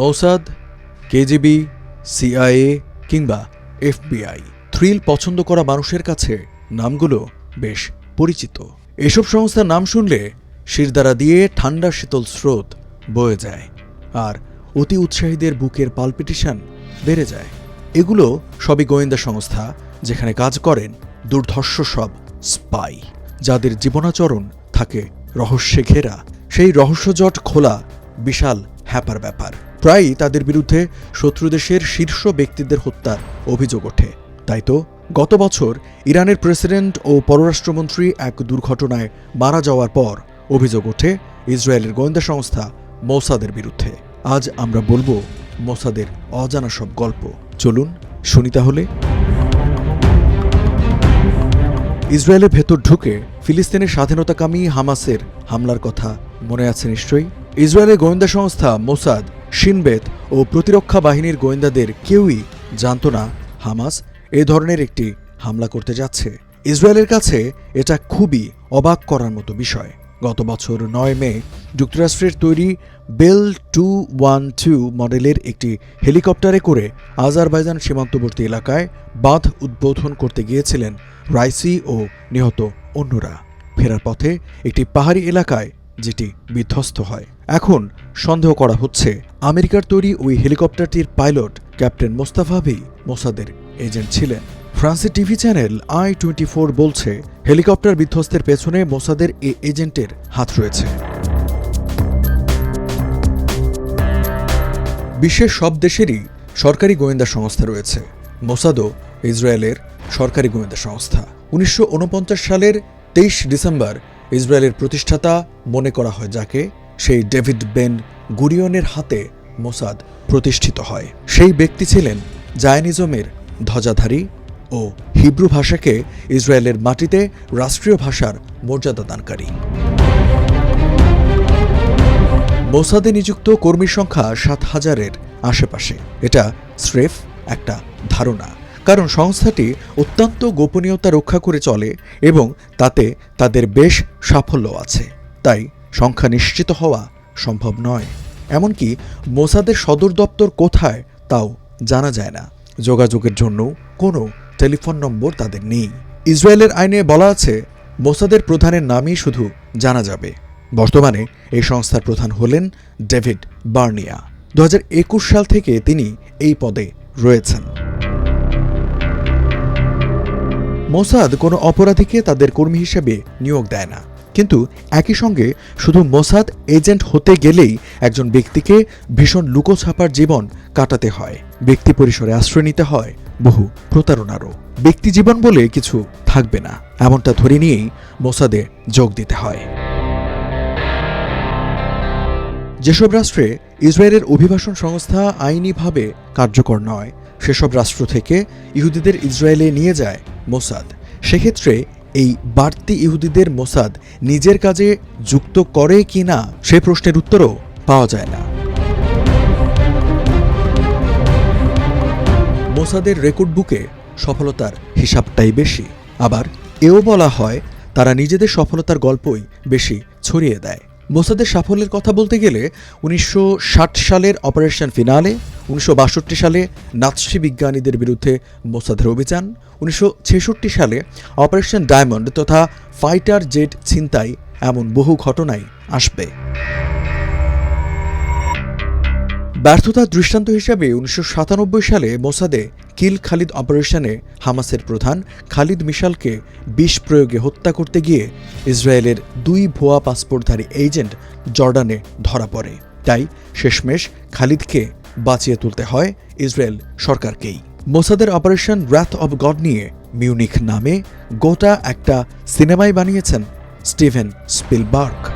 মৌসাদ, KGB, CIA কিংবা FBI. Thrill পছন্দ করা মানুষের কাছে নামগুলো বেশ পরিচিত। এসব সংস্থার নাম শুনলে শিরদারা দিয়ে ঠান্ডা শীতল স্রোত বয়ে যায় আর অতি উৎসাহীদের বুকের পালপিটিশন বেড়ে যায়। এগুলো সবই গোয়েন্দা সংস্থা যেখানে কাজ করেন দুর্ধর্ষ সব স্পাই। যাদের জীবনাচরণ থাকে রহস্যে ঘেরা, সেই রহস্যজট খোলা বিশাল হ্যাপার ব্যাপার। প্রায়ই তাদের বিরুদ্ধে শত্রু দেশের শীর্ষ ব্যক্তিদের হত্যার অভিযোগ ওঠে। তাই তো, গত বছর ইরানের প্রেসিডেন্ট ও পররাষ্ট্রমন্ত্রী এক দুর্ঘটনায় মারা যাওয়ার পর অভিযোগ ওঠে ইসরায়েলের গোয়েন্দা সংস্থা মৌসাদের বিরুদ্ধে। আজ আমরা বলব মোসাদের অজানা সব গল্প। চলুন শুনি তাহলে। ইসরায়েলের ভেতর ঢুকে ফিলিস্তিনের স্বাধীনতাকামী হামাসের হামলার কথা মনে আছে নিশ্চয়ই? ইসরায়েলের গোয়েন্দা সংস্থা মোসাদ শিনবেত ও প্রতিরক্ষা বাহিনীর গোয়েন্দাদের কেউই জানত না হামাস এ ধরনের একটি হামলা করতে যাচ্ছে। ইসরায়েলের কাছে এটা খুবই অবাক করার মতো বিষয়। গত বছর নয় মে যুক্তরাষ্ট্রের তৈরি বেল টু ওয়ান টু মডেলের একটি হেলিকপ্টারে করে আজারবাইজান সীমান্তবর্তী এলাকায় বাঁধ উদ্বোধন করতে গিয়েছিলেন রাইসি ও নিহত অন্যরা। ফেরার পথে একটি পাহাড়ি এলাকায় যেটি বিধ্বস্ত হয়। এখন সন্দেহ করা হচ্ছে, আমেরিকার তৈরি ওই হেলিকপ্টারটির পাইলট ক্যাপ্টেন মোস্তাফা ভি মোসাদের এজেন্ট ছিলেন। ফ্রান্সের TV channel I twenty four বলছে, হেলিকপ্টার বিধ্বস্তের পেছনে মোসাদের এ এজেন্টের হাত রয়েছে। বিশ্বের সব দেশেরই সরকারি গোয়েন্দা সংস্থা রয়েছে। মোসাদও ইসরায়েলের সরকারি গোয়েন্দা সংস্থা। উনিশশো ঊনপঞ্চাশ সালের তেইশ ডিসেম্বর ইসরায়েলের প্রতিষ্ঠাতা মনে করা হয় যাকে সেই ডেভিড বেন গুরিয়নের হাতে মোসাদ প্রতিষ্ঠিত হয়। সেই ব্যক্তি ছিলেন জায়নিজমের ধ্বজাধারী ও হিব্রু ভাষাকে ইসরায়েলের মাটিতে রাষ্ট্রীয় ভাষার মর্যাদা দানকারী। মোসাদে নিযুক্ত কর্মীর সংখ্যা সাত হাজারের আশেপাশে। এটা স্রেফ একটা ধারণা। কারণ সংস্থাটি অত্যন্ত গোপনীয়তা রক্ষা করে চলে এবং তাতে তাদের বেশ সাফল্য আছে। তাই সংখ্যা নিশ্চিত হওয়া সম্ভব নয়। এমনকি মোসাদের সদর দপ্তর কোথায় তাও জানা যায় না। যোগাযোগের জন্য কোনো টেলিফোন নম্বর তাদের নেই। ইসরায়েলের আইনে বলা আছে, মোসাদের প্রধানের নামই শুধু জানা যাবে। বর্তমানে এই সংস্থার প্রধান হলেন ডেভিড বার্নিয়া। দু হাজার একুশ সাল থেকে তিনি এই পদে রয়েছেন। মোসাদ কোনো অপরাধীকে তাদের কর্মী হিসেবে নিয়োগ দেয় না। কিন্তু একই সঙ্গে শুধু মোসাদ এজেন্ট হতে গেলেই একজন ব্যক্তিকে ভীষণ লুকোছাপার জীবন কাটাতে হয়। ব্যক্তি পরিসরে আশ্রয় নিতে হয়, বহু প্রতারণারও। ব্যক্তি জীবন বলে কিছু থাকবে না, এমনটা ধরে নিয়েই মোসাদে যোগ দিতে হয়। যেসব রাষ্ট্রে ইসরায়েলের অভিবাসন সংস্থা আইনিভাবে কার্যকর নয়, সেসব রাষ্ট্র থেকে ইহুদিদের ইসরায়েলে নিয়ে যায় মোসাদ। সেক্ষেত্রে এই বাড়তি ইহুদিদের মোসাদ নিজের কাজে যুক্ত করে কি না, সে প্রশ্নের উত্তরও পাওয়া যায় না। মোসাদের রেকর্ড বুকে সফলতার হিসাবটাই বেশি। আবার এও বলা হয়, তারা নিজেদের সফলতার গল্পই বেশি ছড়িয়ে দেয়। মোসাদের সাফল্যের কথা বলতে গেলে উনিশশো ষাট সালের অপারেশন ফিনালে, উনিশশো বাষট্টি সালে নাৎসি বিজ্ঞানীদের বিরুদ্ধে মোসাদের অভিযান, উনিশশো ছেষট্টি সালে অপারেশন ডায়মন্ড তথা ফাইটার জেট ছিনতাই এমন বহু ঘটনাই আসবে। ব্যর্থতার দৃষ্টান্ত হিসাবে উনিশশো সাতানব্বই সালে মোসাদে কিল খালিদ অপারেশনে হামাসের প্রধান খালিদ মিশালকে বিষ প্রয়োগে হত্যা করতে গিয়ে ইসরায়েলের দুই ভুয়া পাসপোর্টধারী এজেন্ট জর্ডানে ধরা পড়ে। তাই শেষমেশ খালিদকে বাঁচিয়ে তুলতে হয় ইসরায়েল সরকারকেই। মোসাদের অপারেশন রাথ অব গড নিয়ে মিউনিক নামে গোটা একটা সিনেমাই বানিয়েছেন স্টিভেন স্পিলবার্গ।